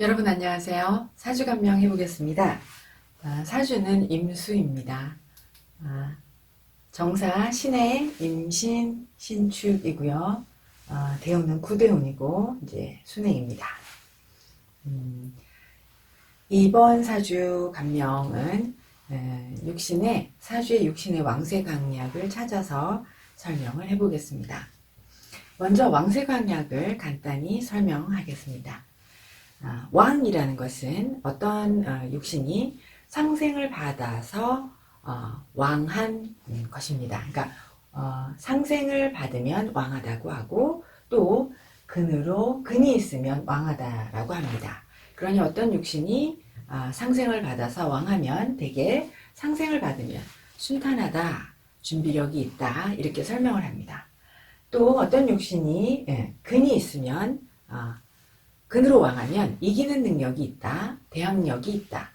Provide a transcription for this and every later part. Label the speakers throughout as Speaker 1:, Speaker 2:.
Speaker 1: 여러분 안녕하세요. 사주 감명 해보겠습니다. 아, 사주는 임수입니다. 아, 정사 신의 임신 신축이고요. 아, 대운은 구대운이고 이제 순행입니다. 음, 이번 사주 감명은 에, 육신의 사주의 육신의 왕세 강약을 찾아서 설명을 해보겠습니다. 먼저 왕세 강약을 간단히 설명하겠습니다. 아, 왕이라는 것은 어떤 어, 육신이 상생을 받아서 어, 왕한 음, 것입니다. 그러니까 어, 상생을 받으면 왕하다고 하고 또 근으로 근이 있으면 왕하다라고 합니다. 그러니 어떤 육신이 아, 상생을 받아서 왕하면 대개 상생을 받으면 순탄하다, 준비력이 있다 이렇게 설명을 합니다. 또 어떤 육신이 예, 근이 있으면 아, 근으로 왕하면 이기는 능력이 있다, 대항력이 있다,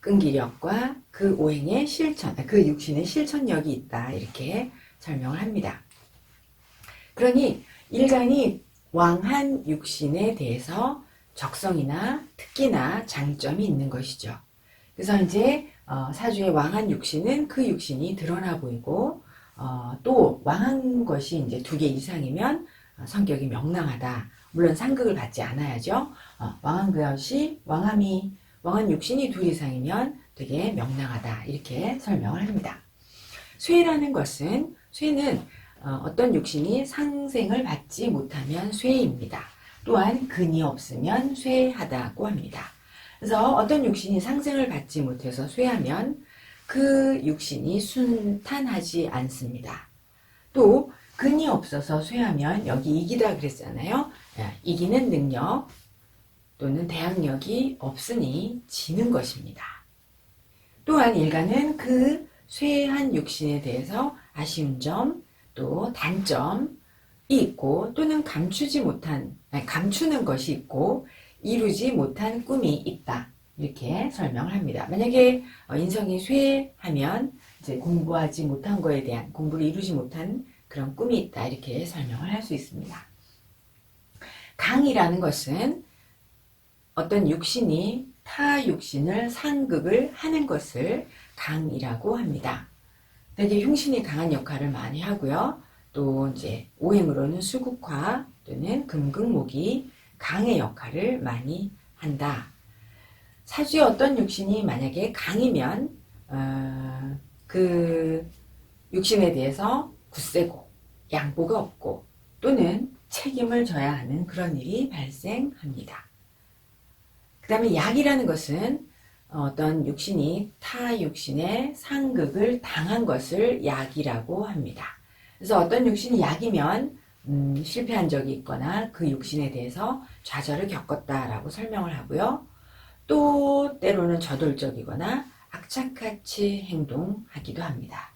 Speaker 1: 끈기력과 그 오행의 실천, 그 육신의 실천력이 있다 이렇게 설명을 합니다. 그러니 일간이 왕한 육신에 대해서 적성이나 특기나 장점이 있는 것이죠. 그래서 이제 어, 사주의 왕한 육신은 그 육신이 드러나 보이고 어, 또 왕한 것이 이제 두 개 이상이면 어, 성격이 명랑하다. 물론 상극을 받지 않아야죠. 어, 왕한 것이 왕함이 왕한 육신이 둘 이상이면 되게 명랑하다. 이렇게 설명을 합니다. 쇠라는 것은 쇠는 어, 어떤 육신이 상생을 받지 못하면 쇠입니다. 또한 근이 없으면 쇠하다고 합니다. 그래서 어떤 육신이 상생을 받지 못해서 쇠하면 그 육신이 순탄하지 않습니다. 또 근이 없어서 쇠하면 여기 이기다 그랬잖아요. 예, 이기는 능력 또는 대항력이 없으니 지는 것입니다. 또한 일간은 그 쇠한 육신에 대해서 아쉬운 점, 또 단점이 있고 또는 감추지 못한 아니, 감추는 것이 있고 이루지 못한 꿈이 있다. 이렇게 설명을 합니다. 만약에 어, 인성이 쇠하면 이제 공부하지 못한 거에 대한 공부를 이루지 못한 그런 꿈이 있다. 이렇게 설명을 할 수 있습니다. 강이라는 것은 어떤 육신이 타 육신을 상극을 하는 것을 강이라고 합니다. 되게 흉신이 강한 역할을 많이 하고요. 또 이제 오행으로는 수국화 또는 금극목이 강의 역할을 많이 한다. 사주의 어떤 육신이 만약에 강이면 어, 그 육신에 대해서 굳세고 양보가 없고 또는 책임을 져야 하는 그런 일이 발생합니다. 그 다음에 약이라는 것은 어떤 육신이 타 육신의 상극을 당한 것을 약이라고 합니다. 그래서 어떤 육신이 약이면 음, 실패한 적이 있거나 그 육신에 대해서 좌절을 겪었다라고 설명을 하고요. 또 때로는 저돌적이거나 악착같이 행동하기도 합니다.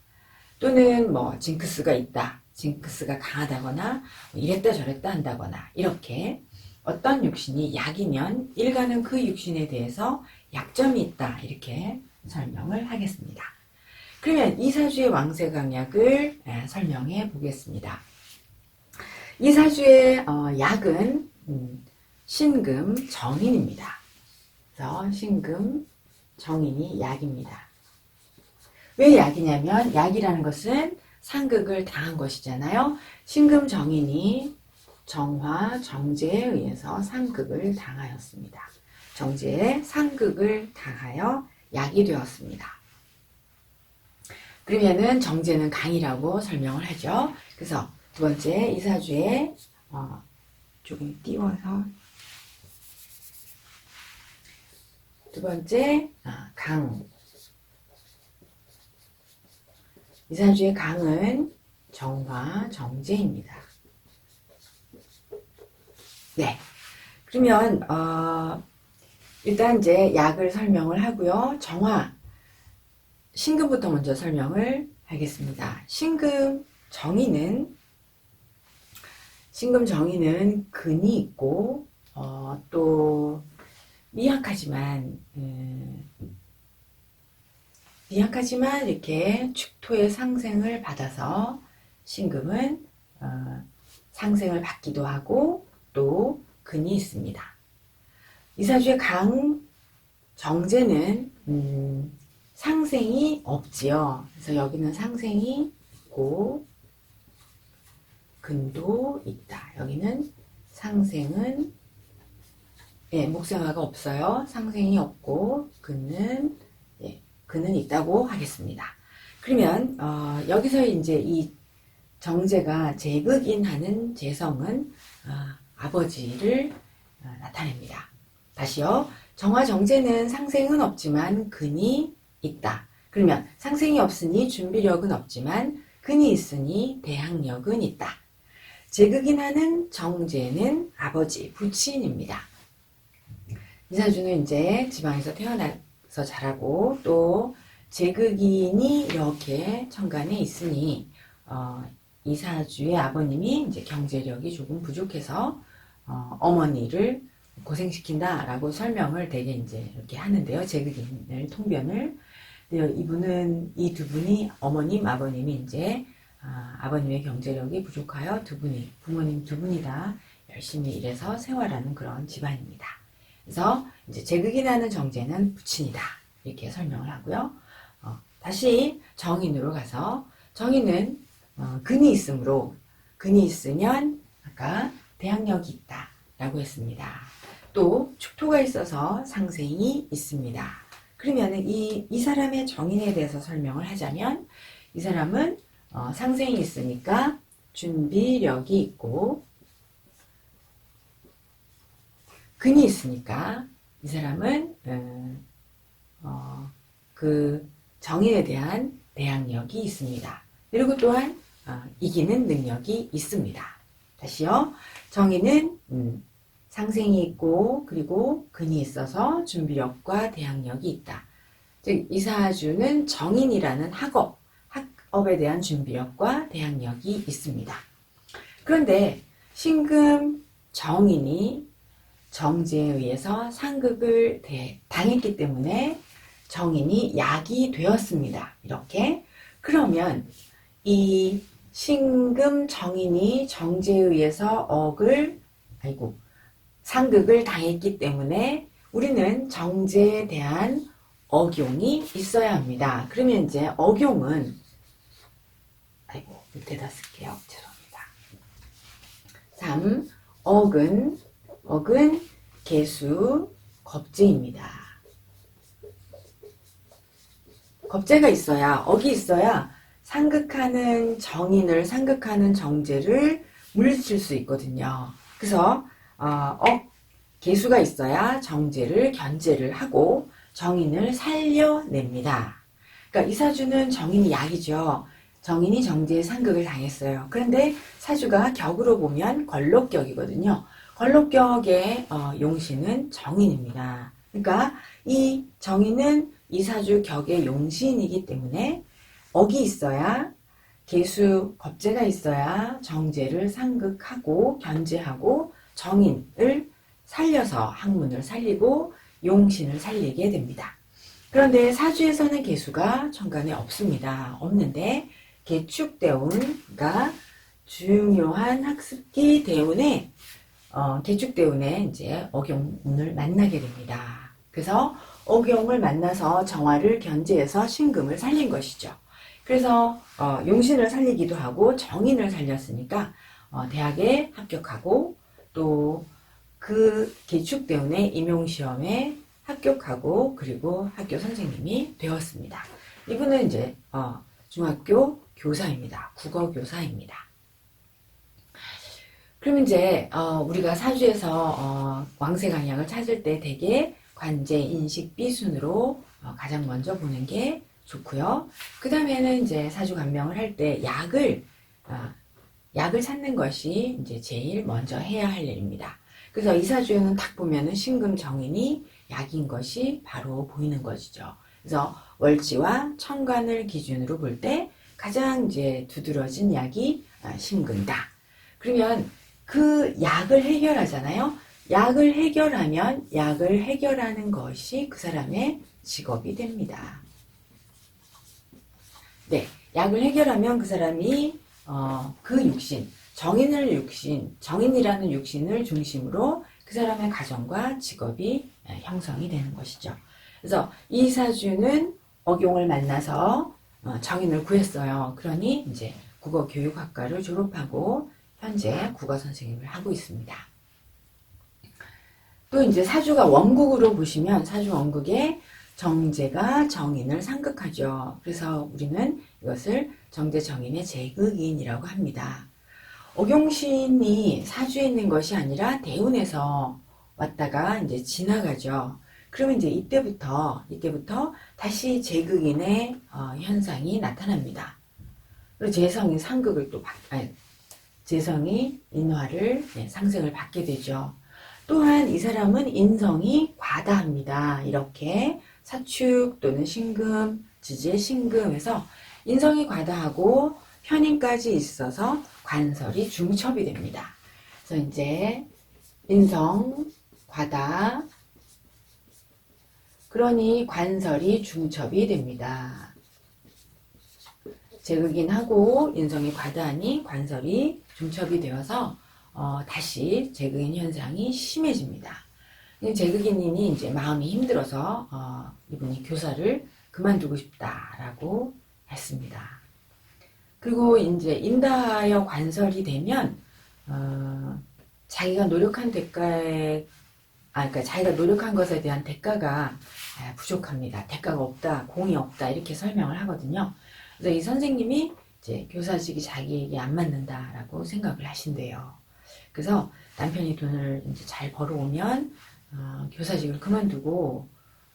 Speaker 1: 또는 뭐 징크스가 있다, 징크스가 강하다거나 뭐 이랬다 저랬다 한다거나 이렇게 어떤 육신이 약이면 일가는 그 육신에 대해서 약점이 있다 이렇게 설명을 하겠습니다. 그러면 이 사주의 왕세 강약을 예, 설명해 보겠습니다. 이 사주의 어, 약은 음, 신금 정인입니다. 그래서 신금 정인이 약입니다. 왜 약이냐면 약이라는 것은 상극을 당한 것이잖아요. 신금 정인이 정화 정제에 의해서 상극을 당하였습니다. 정제에 상극을 당하여 약이 되었습니다. 그러면은 정제는 강이라고 설명을 하죠. 그래서 두 번째 이사주에 어, 조금 띄워서 두 번째 아, 강 이사주의 강은 정화 정제입니다. 네. 그러면 어, 일단 이제 약을 설명을 하고요. 정화 신금부터 먼저 설명을 하겠습니다. 신금 정의는 신금 정의는 근이 있고 어, 또 미약하지만 음, 미 약하지만 이렇게 축토의 상생을 받아서 신금은 어, 상생을 받기도 하고 또 근이 있습니다. 이사주의 강 정제는 음, 상생이 없지요. 그래서 여기는 상생이 있고 근도 있다. 여기는 상생은 예, 목생화가 없어요. 상생이 없고 근은 예, 근은 있다고 하겠습니다. 그러면 어, 여기서 이제 이 정제가 제극인하는 재성은 어, 아버지를 어, 나타냅니다. 다시요. 정화 정제는 상생은 없지만 근이 있다. 그러면 상생이 없으니 준비력은 없지만 근이 있으니 대항력은 있다. 제극인하는 정제는 아버지, 부친입니다. 이사주는 이제 지방에서 태어 나서 자라고 또 제극인이 이렇게 천간에 있으니 어, 이사주의 아버님이 이제 경제력이 조금 부족해서 어, 어머니를 고생시킨다라고 설명을 되게 이제 이렇게 하는데요. 제극인을 통변을 이분은 이 두 분이 어머님 아버님이 이제 아, 아버님의 경제력이 부족하여 두 분이 부모님 두 분이 다 열심히 일해서 생활하는 그런 집안입니다. 그래서 이제 제극이라는 정제는 부친이다 이렇게 설명을 하고요. 어, 다시 정인으로 가서 정인은 어, 근이 있으므로 근이 있으면 아까 대항력이 있다 라고 했습니다. 또 축토가 있어서 상생이 있습니다. 그러면 이, 이 사람의 정인에 대해서 설명을 하자면 이 사람은 어, 상생이 있으니까 준비력이 있고 근이 있으니까 이 사람은 음, 어, 그 정인에 대한 대항력이 있습니다. 그리고 또한 어, 이기는 능력이 있습니다. 다시요. 정인은 음, 상생이 있고 그리고 근이 있어서 준비력과 대항력이 있다. 즉 이사주는 정인이라는 학업, 학업에 대한 준비력과 대항력이 있습니다. 그런데 신금 정인이 정제에 의해서 상극을 대- 당했기 때문에 정인이 약이 되었습니다. 이렇게 그러면 이 신금 정인이 정제에 의해서 억을 아이고 상극을 당했기 때문에 우리는 정제에 대한 억용이 있어야 합니다. 그러면 이제 억용은 아이고 밑에다 쓸게요. 죄송합니다. 3. 억은 억은 개수 겁제입니다. 겁제가 있어야 억이 있어야 상극하는 정인을 상극하는 정제를 물리칠 수 있거든요. 그래서 어, 억 개수가 있어야 정제를 견제를 하고 정인을 살려냅니다. 그러니까 이 사주는 정인이 약이죠. 정인이 정제에 상극을 당했어요. 그런데 사주가 격으로 보면 걸록격이거든요. 걸록격의 어, 용신은 정인입니다. 그러니까 이 정인은 이 사주 격의 용신이기 때문에 억이 있어야 개수 겁재가 있어야 정제를 상극하고 견제하고 정인을 살려서 학문을 살리고 용신을 살리게 됩니다. 그런데 사주에서는 개수가 천간에 없습니다. 없는데 개축대운가 중요한 학습기 대운에 어, 개축대운에 이제 억용을 만나게 됩니다. 그래서 억용을 만나서 정화를 견제해서 신금을 살린 것이죠. 그래서 어, 용신을 살리기도 하고 정인을 살렸으니까 어, 대학에 합격하고 또그 개축 때문에 임용시험에 합격하고 그리고 학교 선생님이 되었습니다. 이분은 이제 어, 중학교 교사입니다. 국어 교사입니다. 그러면 이제 어, 우리가 사주에서 어, 왕세 강약을 찾을 때 대개 관제, 인식, 비순으로 어, 가장 먼저 보는 게 좋고요. 그 다음에는 이제 사주 감명을 할 때 약을 어, 약을 찾는 것이 이제 제일 먼저 해야 할 일입니다. 그래서 이 사주에는 딱 보면은 신금 정인이 약인 것이 바로 보이는 것이죠. 그래서 월지와 천간을 기준으로 볼 때 가장 이제 두드러진 약이 아, 신금이다. 그러면 그 약을 해결하잖아요. 약을 해결하면 약을 해결하는 것이 그 사람의 직업이 됩니다. 네, 약을 해결하면 그 사람이 어, 그 육신, 정인을 육신, 정인이라는 육신을 중심으로 그 사람의 가정과 직업이 예, 형성이 되는 것이죠. 그래서 이 사주는 어경을 만나서 어, 정인을 구했어요. 그러니 이제 국어 교육학과를 졸업하고 현재 국어 선생님을 하고 있습니다. 또 이제 사주가 원국으로 보시면 사주 원국에 정제가 정인을 상극하죠. 그래서 우리는 이것을 정제 정인의 제극인이라고 합니다. 어경신이 사주에 있는 것이 아니라 대운에서 왔다가 이제 지나가죠. 그러면 이제 이때부터 이때부터 다시 제극인의 어, 현상이 나타납니다. 그리고 재성이 상극을 또 받, 아니, 재성이 인화를 네, 상승을 받게 되죠. 또한 이 사람은 인성이 과다합니다. 이렇게 사축 또는 신금, 지지의 신금에서 인성이 과다하고 편인까지 있어서 관설이 중첩이 됩니다. 그래서 이제 인성, 과다, 그러니 관설이 중첩이 됩니다. 제극인 하고 인성이 과다하니 관설이 중첩이 되어서 어, 다시 제극인 현상이 심해집니다. 제극인이 이제 마음이 힘들어서 어, 이분이 교사를 그만두고 싶다라고 했습니다. 그리고 이제 인다하여 관설이 되면 어, 자기가 노력한 대가에 아, 그러니까 자기가 노력한 것에 대한 대가가 아, 부족합니다. 대가가 없다, 공이 없다 이렇게 설명을 하거든요. 그래서 이 선생님이 이제 교사직이 자기에게 안 맞는다라고 생각을 하신대요. 그래서 남편이 돈을 이제 잘 벌어오면 어, 교사직을 그만두고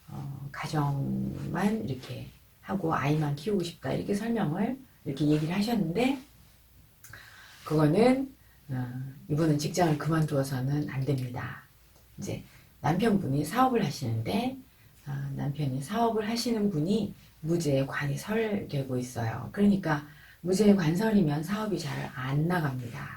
Speaker 1: 어, 가정만 이렇게 하고 아이만 키우고 싶다 이렇게 설명을 이렇게 얘기를 하셨는데 그거는 어, 이분은 직장을 그만두어서는 안 됩니다. 이제 남편분이 사업을 하시는데 어, 남편이 사업을 하시는 분이 무죄 관이 설되고 있어요. 그러니까 무죄 관설이면 사업이 잘 안 나갑니다.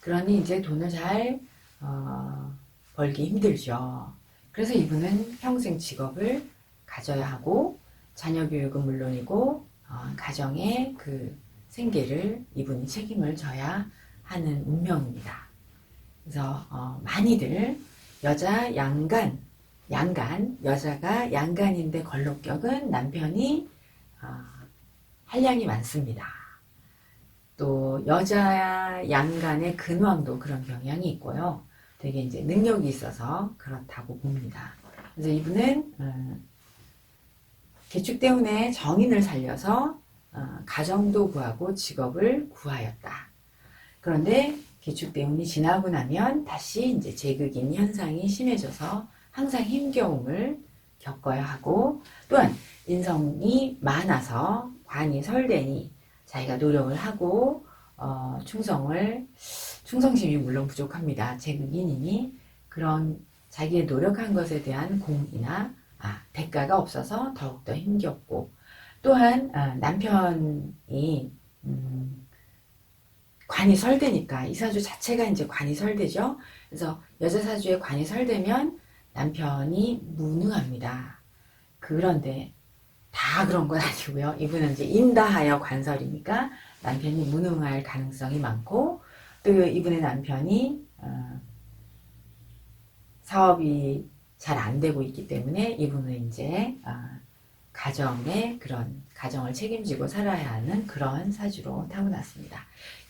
Speaker 1: 그러니 이제 돈을 잘 어, 벌기 힘들죠. 그래서 이분은 평생 직업을 가져야 하고 자녀 교육은 물론이고 어, 가정의 그 생계를 이분이 책임을 져야 하는 운명입니다. 그래서 어, 많이들 여자 양간, 양간, 여자가 양간인데 걸록격은 남편이 어, 한량이 많습니다. 또 여자 양 간의 근황도 그런 경향이 있고요. 되게 이제 능력이 있어서 그렇다고 봅니다. 그래서 이분은 어, 개축 때문에 정인을 살려서 어, 가정도 구하고 직업을 구하였다. 그런데 개축 때문이 지나고 나면 다시 이제 제극인 현상이 심해져서 항상 힘겨움을 겪어야 하고 또한 인성이 많아서 관이 설되니 자기가 노력을 하고 어, 충성을 충성심이 물론 부족합니다. 제극인이니 그런 자기의 노력한 것에 대한 공이나 아, 대가가 없어서 더욱더 힘겹고 또한 아, 남편이 음, 관이 설되니까 이 사주 자체가 이제 관이 설되죠. 그래서 여자 사주에 관이 설되면 남편이 무능합니다. 그런데 다 그런 건 아니고요. 이분은 이제 인다하여 관설이니까 남편이 무능할 가능성이 많고 또 이분의 남편이 어, 사업이 잘 안 되고 있기 때문에 이분은 이제 어, 가정의 그런 가정을 책임지고 살아야 하는 그런 사주로 타고났습니다.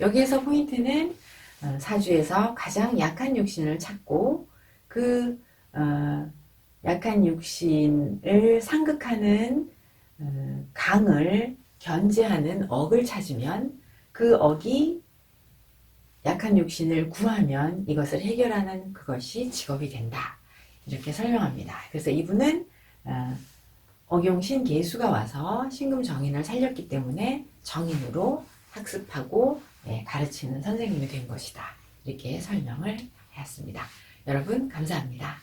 Speaker 1: 여기에서 포인트는 어, 사주에서 가장 약한 육신을 찾고 그 어, 약한 육신을 상극하는 어, 강을 견제하는 억을 찾으면 그 억이 약한 육신을 구하면 이것을 해결하는 그것이 직업이 된다. 이렇게 설명합니다. 그래서 이분은 어, 억용신 계수가 와서 신금 정인을 살렸기 때문에 정인으로 학습하고 예, 가르치는 선생님이 된 것이다. 이렇게 설명을 하였습니다. 여러분 감사합니다.